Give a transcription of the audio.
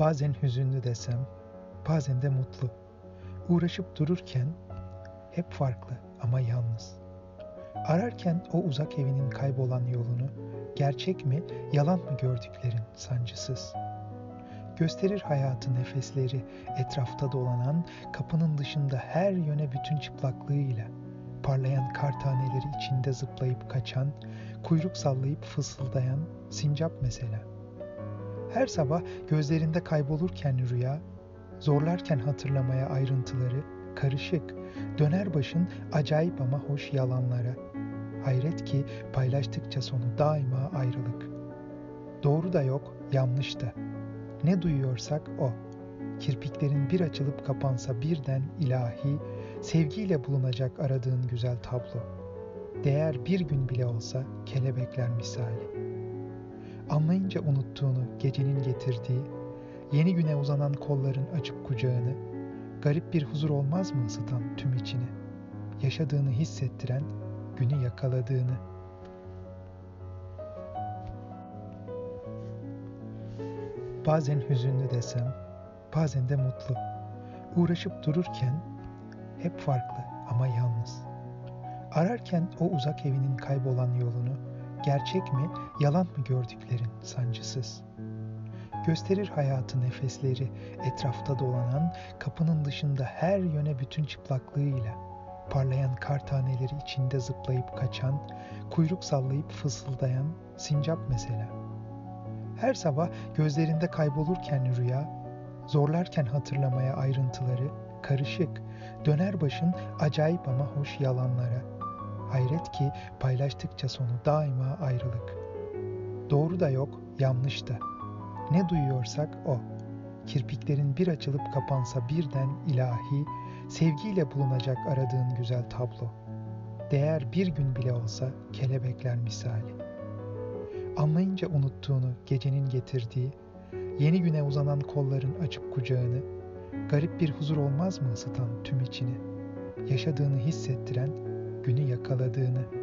Bazen hüzünlü desem, bazen de mutlu. Uğraşıp dururken hep farklı ama yalnız. Ararken o uzak evinin kaybolan yolunu, gerçek mi, yalan mı gördüklerin sancısız. Gösterir hayatı nefesleri, etrafta dolanan, kapının dışında her yöne bütün çıplaklığıyla, parlayan kar taneleri içinde zıplayıp kaçan, kuyruk sallayıp fısıldayan sincap mesela. Her sabah gözlerinde kaybolurken rüya, zorlarken hatırlamaya ayrıntıları, karışık, döner başın acayip ama hoş yalanlara. Hayret ki paylaştıkça sonu daima ayrılık. Doğru da yok, yanlış da. Ne duyuyorsak o. Kirpiklerin bir açılıp kapansa birden ilahi, sevgiyle bulunacak aradığın güzel tablo. Değer bir gün bile olsa kelebekler misali. Anlayınca unuttuğunu gecenin getirdiği, yeni güne uzanan kolların açıp kucağını, garip bir huzur olmaz mı ısıtan tüm içini, yaşadığını hissettiren, günü yakaladığını. Bazen hüzünlü desem, bazen de mutlu. Uğraşıp dururken hep farklı ama yalnız. Ararken o uzak evinin kaybolan yolunu, gerçek mi, yalan mı gördüklerin sancısız. Gösterir hayatı nefesleri, etrafta dolanan, kapının dışında her yöne bütün çıplaklığıyla, parlayan kar taneleri içinde zıplayıp kaçan, kuyruk sallayıp fısıldayan sincap mesela. Her sabah gözlerinde kaybolurken rüya, zorlarken hatırlamaya ayrıntıları, karışık, döner başın acayip ama hoş yalanlara. Hayret ki paylaştıkça sonu daima ayrılık. Doğru da yok, yanlış da. Ne duyuyorsak o. Kirpiklerin bir açılıp kapansa birden ilahi, sevgiyle bulunacak aradığın güzel tablo. Değer bir gün bile olsa kelebekler misali. Anlayınca unuttuğunu gecenin getirdiği, yeni güne uzanan kolların açıp kucağını, garip bir huzur olmaz mı ısıtan tüm içini, yaşadığını hissettiren, günü yakaladığını.